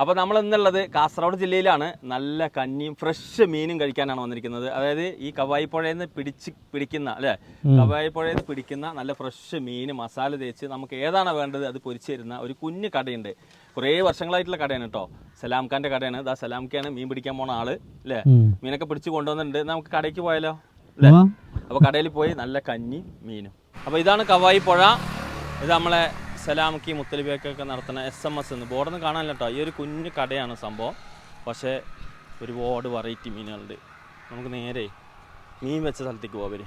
അപ്പോൾ നമ്മൾ ഇന്നുള്ളത് കാസർഗോഡ് ജില്ലയിലാണ്. നല്ല കഞ്ഞിയും ഫ്രഷ് മീനും കഴിക്കാനാണ് വന്നിരിക്കുന്നത്. അതായത് ഈ കവായി പുഴയിൽ നിന്ന് പിടിച്ച് പിടിക്കുന്ന അല്ലേ? കവായി പുഴയിൽ നിന്ന് പിടിക്കുന്ന നല്ല ഫ്രഷ് മീൻ മസാല തേച്ച് നമുക്ക് ഏതാണ് വേണ്ടത് അത് പൊരിച്ചു തരുന്ന ഒരു കുഞ്ഞു കടയുണ്ട്. കുറേ വർഷങ്ങളായിട്ടുള്ള കടയാണ് കേട്ടോ. സലാം ഖാന്റെ കടയാണ്. ഇതാ സലാം ഖാണ് മീൻ പിടിക്കാൻ പോണ ആൾ അല്ലേ? മീനൊക്കെ പിടിച്ച് കൊണ്ടുവന്നിട്ടുണ്ട്. നമുക്ക് കടയ്ക്ക് പോയാലോ? അല്ലേ? അപ്പോൾ കടയിൽ പോയി നല്ല കഞ്ഞി മീനും. അപ്പോൾ ഇതാണ് കവായി പുഴ ഇത് നമ്മളെ സലാമക്കി മുത്തലിബേക്കൊക്കെ നടത്തുന്ന എസ് എം എസ് എന്ന്. ബോർഡൊന്നും കാണാനില്ല കേട്ടോ ഈ ഒരു കുഞ്ഞു കടയാണ് സംഭവം. പക്ഷേ ഒരുപാട് വെറൈറ്റി മീനുകളുണ്ട്. നമുക്ക് നേരെ മീൻ വെച്ച സ്ഥലത്തേക്ക് പോകാം അവർ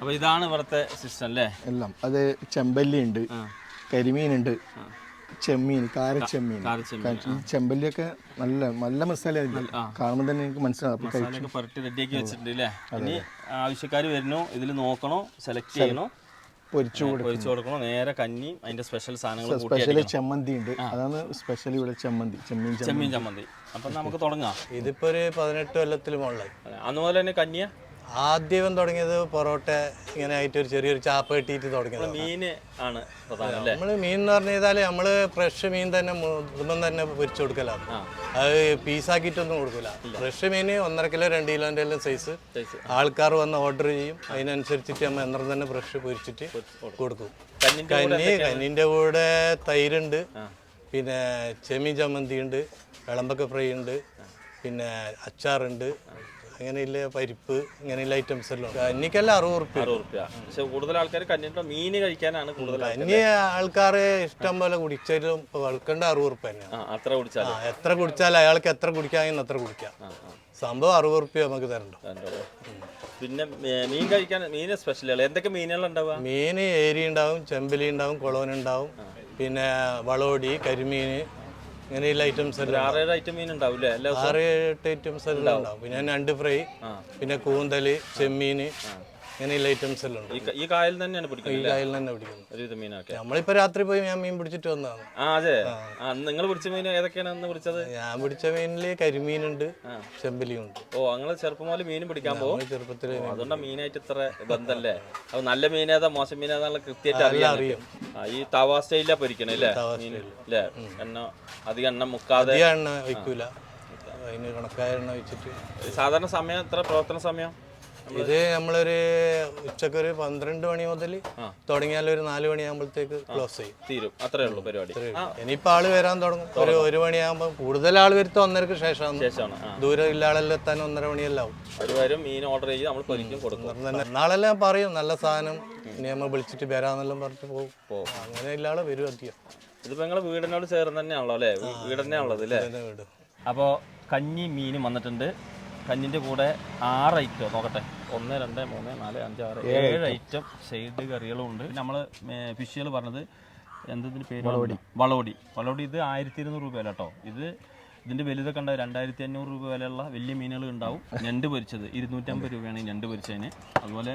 അപ്പോൾ ഇതാണ് ഇവിടുത്തെ സിസ്റ്റം അല്ലേ എല്ലാം. അത് ചെമ്പല്ലി ഉണ്ട് കരിമീനുണ്ട് ചെമ്മീൻ കാരച്ചെമ്മീൻ. ഈ ചെമ്പല്ലിയൊക്കെ നല്ല നല്ല മസാല. കാണുമ്പോൾ തന്നെ എനിക്ക് മനസ്സിലാവും. റെഡിയാക്കി വെച്ചിട്ടുണ്ട് അല്ലേ ഇനി ആവശ്യക്കാർ വരുന്നു. ഇതിൽ നോക്കണോ സെലക്ട് ചെയ്യണോ. പൊരിച്ചു ഒഴിച്ചു കൊടുക്കണോ നേരെ കഞ്ഞി അതിന്റെ സ്പെഷ്യൽ സാധനങ്ങൾ കൂട്ടി സ്പെഷ്യൽ ചമ്മന്തി ഉണ്ട്. അതാണ് സ്പെഷ്യൽ ഇവിടെ ചമ്മന്തി. ചെമ്മീൻ ചെമ്മീൻ ചമ്മന്തി. അപ്പം നമുക്ക് തുടങ്ങാം. ഇതിപ്പോ ഒരു പതിനെട്ട് കൊല്ലത്തിൽ മുകളിൽ അന്ന് മുതൽ തന്നെ കഞ്ഞിയ? ആദ്യം തുടങ്ങിയത് പൊറോട്ട ഇങ്ങനെ ആയിട്ട് ഒരു ചെറിയൊരു ചാപ്പ കെട്ടിയിട്ട് തുടങ്ങിയത് മീൻ ആണ് നമ്മൾ മീൻ എന്ന് പറഞ്ഞു കഴിഞ്ഞാൽ നമ്മൾ ഫ്രഷ് മീൻ തന്നെ മുതുമ്പം തന്നെ പൊരിച്ചു കൊടുക്കലാണ്. അത് പീസാക്കിയിട്ടൊന്നും കൊടുക്കില്ല ഫ്രഷ് മീൻ ഒന്നര കിലോ രണ്ട് കിലോന്റെ എല്ലാം സൈസ് ആൾക്കാർ വന്ന് ഓർഡർ ചെയ്യും. അതിനനുസരിച്ചിട്ട് നമ്മൾ അന്നേരം തന്നെ ഫ്രഷ് പൊരിച്ചിട്ട് കൊടുക്കും. കന്നി കന്നിന്റെ കൂടെ തൈരുണ്ട്. പിന്നെ ചെമ്മീൻ ചമ്മന്തി ഉണ്ട് വിളമ്പക്ക ഫ്രൈ ഉണ്ട്. പിന്നെ അച്ചാറുണ്ട്. അങ്ങനെയുള്ള പരിപ്പ് ഇങ്ങനെയുള്ള ഐറ്റംസ് എല്ലാം. കന്നിക്കല്ല അറുപത് റുപ്യ അറുപത് റുപ്യ പക്ഷെ കൂടുതൽ ആൾക്കാർ കന്നിട്ട് മീൻ കഴിക്കാനാണ് കൂടുതൽ. കന്നി ആൾക്കാർ ഇഷ്ടം പോലെ കുടിച്ചാലും വെളുക്കേണ്ട അറുപത് റുപ്യ തന്നെയാണ് അത്ര കുടിച്ചാൽ എത്ര കുടിച്ചാലും അയാൾക്ക് എത്ര കുടിക്കാമെന്ന് അത്ര കുടിക്കാം. സംഭവം അറുപത് റുപ്യ നമുക്ക് തരണ്ടോ? പിന്നെ മീൻ കഴിക്കാൻ മീന് സ്പെഷ്യൽ എന്തൊക്കെ മീനുകൾ മീന് മീൻ ഏരി ഉണ്ടാവും ചെമ്പലി ഉണ്ടാവും കൊളോൻ ഉണ്ടാവും. പിന്നെ വളോടി കരിമീൻ ഇങ്ങനെയുള്ള ഐറ്റംസ് എല്ലാം ആറേഴ് ഐറ്റം മീൻ ഉണ്ടാവില്ലേ? എല്ലാ ആറ് എട്ട് ഐറ്റംസ് എല്ലാം ഉണ്ടാവും. പിന്നെ ഞണ്ട് ഫ്രൈ പിന്നെ കൂന്തൽ ചെമ്മീൻ ഇങ്ങനെയുള്ള ഐറ്റംസ് എല്ലാം ഉണ്ട്. ഈ ഈ കായൽ തന്നെയാണ് ഈ പിടിക്കുന്നത് കായലിൽ തന്നെ പിടിക്കുന്നത്. ഒരുവിധ മീനൊക്കെ. നമ്മളിപ്പോ രാത്രി പോയി ഞാൻ മീൻ പിടിച്ചിട്ട് വന്നതാണ്. ആ അതെ. ആ. നിങ്ങൾ പിടിച്ച മീൻ ഏതൊക്കെയാണ് അന്ന് പിടിച്ചത്? ഞാൻ പിടിച്ച മീനിൽ കരിമീനുണ്ട് ചെമ്പലിയും ഉണ്ട് ഓ അങ്ങനെ ചെറുപ്പം മുതൽ മീൻ പിടിക്കാൻ പോകും. ചെറുപ്പത്തിൽ അതുകൊണ്ടാണ് മീനായിട്ട് ഇത്ര ബന്ധല്ലേ? അപ്പൊ നല്ല മീനേതാ മോശം മീനേതാന്നുള്ള കൃത്യമായിട്ട് അറിയാം. ഈ തവാ സ്റ്റൈലാ പൊരിക്കണേ അല്ലേ? മീൻ അല്ലേ? എണ്ണ അധികം എണ്ണ മുക്കാതെ. എണ്ണ വയ്ക്കൂല. അതിന് കണക്കായ എണ്ണ വെച്ചിട്ട്. സാധാരണ സമയം എത്ര? പ്രവർത്തന സമയം? ഇത് നമ്മളൊരു ഉച്ചയ്ക്ക് ഒരു പന്ത്രണ്ട് മണി മുതൽ തുടങ്ങിയാൽ ഒരു നാല് മണിയാകുമ്പോഴത്തേക്ക് ക്ലോസ് ചെയ്യും. തീരും. അത്രേ ഉള്ളൂ പരിപാടി. ഇനിയിപ്പോ ആൾ വരാൻ തുടങ്ങും. ഒരു ഒരു മണിയാകുമ്പോൾ കൂടുതൽ ആൾ വരുത്ത ഒന്നരക്ക് ശേഷമാണ്. ദൂരം ഇല്ല ആളെല്ലാം എത്താൻ ഒന്നര മണിയെല്ലാം ആവും. മീൻ ഓർഡർ ചെയ്ത് നമ്മൾ പൊരിക്കും കൊടുക്കും. നാളെല്ലാം പറയും നല്ല സാധനം ഇനി നമ്മൾ വിളിച്ചിട്ട് വരാന്നെല്ലാം പറഞ്ഞിട്ട് പോകും. അങ്ങനെ ഇല്ല ആളെ വരും അധികം. ഇതിപ്പോ നിങ്ങളെ വീടിനോട് ചേർന്ന് തന്നെയാണല്ലോ അല്ലേ? വീട് തന്നെയാണുള്ളത് അല്ലേ? അപ്പോൾ കഞ്ഞി മീനും വന്നിട്ടുണ്ട്. കഞ്ഞിന്റെ കൂടെ ആറ് ഐറ്റം നോക്കട്ടെ. ഒന്ന് രണ്ട് മൂന്ന് നാല് അഞ്ച് ആറ് ഏഴ് ഐറ്റം സൈഡ് കറികളും ഉണ്ട്. നമ്മൾ ഫിഷുകൾ പറഞ്ഞത് എന്തതിന് പേര് വളോടി വളോടി വളോടി ഇത് ആയിരത്തി ഇരുന്നൂറ് രൂപ വില കേട്ടോ. ഇത് ഇതിന്റെ വലുതൊക്കെ ഉണ്ടാവും രണ്ടായിരത്തി അഞ്ഞൂറ് രൂപ വിലയുള്ള വലിയ മീനുകൾ ഉണ്ടാവും. ഞണ്ട് പൊരിച്ചത്. ഇരുന്നൂറ്റമ്പത് രൂപയാണ് ഈ ഞണ്ട് പൊരിച്ചതിന്. അതുപോലെ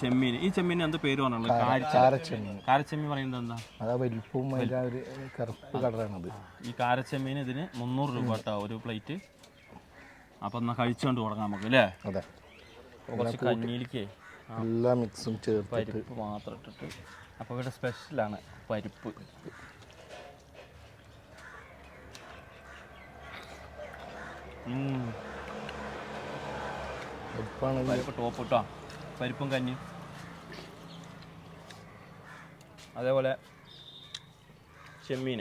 ചെമ്മീൻ. ഈ ചെമ്മീൻ എന്ത് പേര് പറഞ്ഞുള്ളത് കാരച്ചെമ്മീൻ. കാരച്ചെമ്മീൻ പറയുന്നത് എന്താ? അതാ വലിപ്പവും അതിന്റെ ഒരു കറുപ്പ് കളറാണത്. ഈ കാരച്ചെമ്മീൻ ഇതിന് മുന്നൂറ് രൂപ കേട്ടോ ഒരു പ്ലേറ്റ്. അപ്പം എന്നാൽ കഴിച്ചുകൊണ്ട് തുടങ്ങാം നമുക്ക് അല്ലേ? അതെ. കുറച്ച് കഞ്ഞിയിലേക്ക് എല്ലാ മിക്സും ചേർത്ത് പരിപ്പ് മാത്രം ഇട്ടിട്ട്. അപ്പോൾ ഇവിടെ സ്പെഷ്യലാണ് പരിപ്പ്. പരിപ്പ് ടോപ്പ് ഇട്ടോ? പരിപ്പും കഞ്ഞി അതേപോലെ ചെമ്മീൻ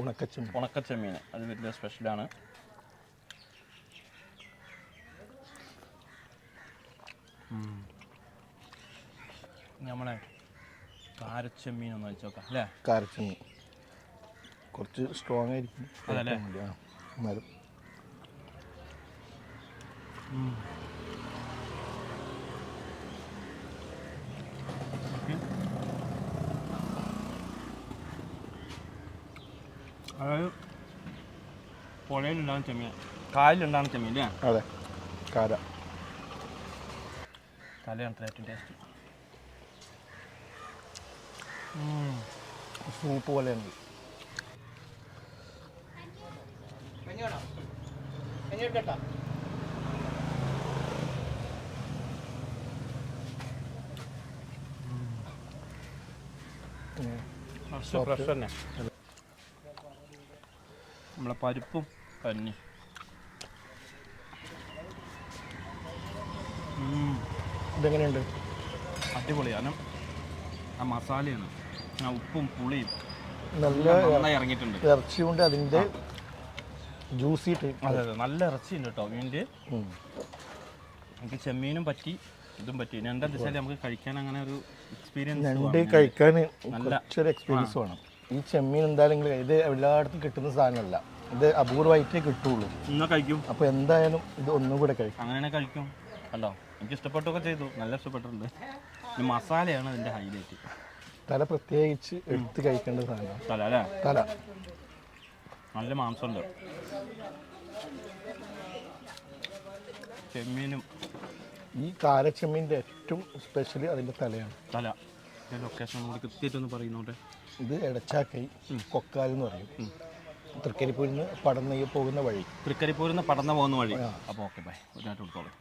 ഉണക്കച്ചെമ്മീൻ. ഉണക്ക ചെമ്മീൻ അത് വലിയ സ്പെഷ്യലാണ് നമ്മളെ കാരച്ചെമ്മീൻ ഒന്ന് വെച്ച് നോക്കാം അല്ലേ? കാരച്ചെമ്മീൻ കുറച്ച് സ്ട്രോങ് ആയിരിക്കും. അതല്ലേ? എന്നാലും. അതായത് പുഴയിലുണ്ടാകുന്ന ചെമ്മീൻ കായലിലുണ്ടാകുന്ന ചെമ്മീൻ അല്ലേ? അതെ. തലയാണ് ഏറ്റവും ടേസ്റ്റ് സൂപ്പ് പോലെയാണ് ഫ്രഷ് തന്നെ. നമ്മളെ പരിപ്പും പന്നി ഉം. ഇതെങ്ങനെയുണ്ട്? അടിപൊളിയാണ് ആ മസാലയാണ് ആ ഉപ്പും പുളിയും നല്ല നന്നായി ഇറങ്ങിയിട്ടുണ്ട്. ഇറച്ചി കൊണ്ട് അതിന്റെ ജ്യൂസി ടൈപ്പ് അതെ അതെ. നല്ല ഇറച്ചിയുണ്ട് കേട്ടോ. മീനിന്റെ നമുക്ക് ചെമ്മീനും പറ്റി ഇതും പറ്റി. എന്താ വെച്ചാൽ നമുക്ക് കഴിക്കാൻ അങ്ങനെ ഒരു എക്സ്പീരിയൻസ് രണ്ട് കഴിക്കാൻ നല്ല- കുറച്ചൊരു എക്സ്പീരിയൻസ് വേണം. ഈ ചെമ്മീൻ എന്തായാലും ഇത് എല്ലായിടത്തും കിട്ടുന്ന സാധനമല്ല. ഇത് അപൂർവമായിട്ടേ കിട്ടുള്ളൂ. ഇന്ന് കഴിക്കും? അപ്പോൾ എന്തായാലും ഇത് ഒന്നും കൂടെ കഴിക്കും അങ്ങനെ കഴിക്കും. കണ്ടോ? എനിക്ക് ഇഷ്ടപ്പെട്ടൊക്കെ ചെയ്തു. നല്ല ഇഷ്ടപ്പെട്ടിട്ടുണ്ട്. ഈ മസാലയാണ് അതിന്റെ ഹൈലൈറ്റ് തല പ്രത്യേകിച്ച് എടുത്ത് കഴിക്കേണ്ട സാധനം. തല അല്ലേ? തല. നല്ല മാംസമുണ്ട്. ചെമ്മീനും. ഈ കാരച്ചെമ്മീന്റെ ഏറ്റവും സ്പെഷ്യലി അതിന്റെ തലയാണ്. തല. ലൊക്കേഷൻ കൂടി കൃത്യമായിട്ടൊന്ന് പറയുന്നോട്ടെ ഇത് എടച്ചാക്കൈ കൊക്കാൽ എന്ന് പറയും. തൃക്കരിപ്പൂരിൽ നിന്ന് പോകുന്ന വഴി. തൃക്കരിപ്പൂരിൽ നിന്ന് പടന്ന പോകുന്ന വഴി. അപ്പോൾ ഓക്കെ ബൈ ഒരായിട്ട് കൊടുത്തോളൂ.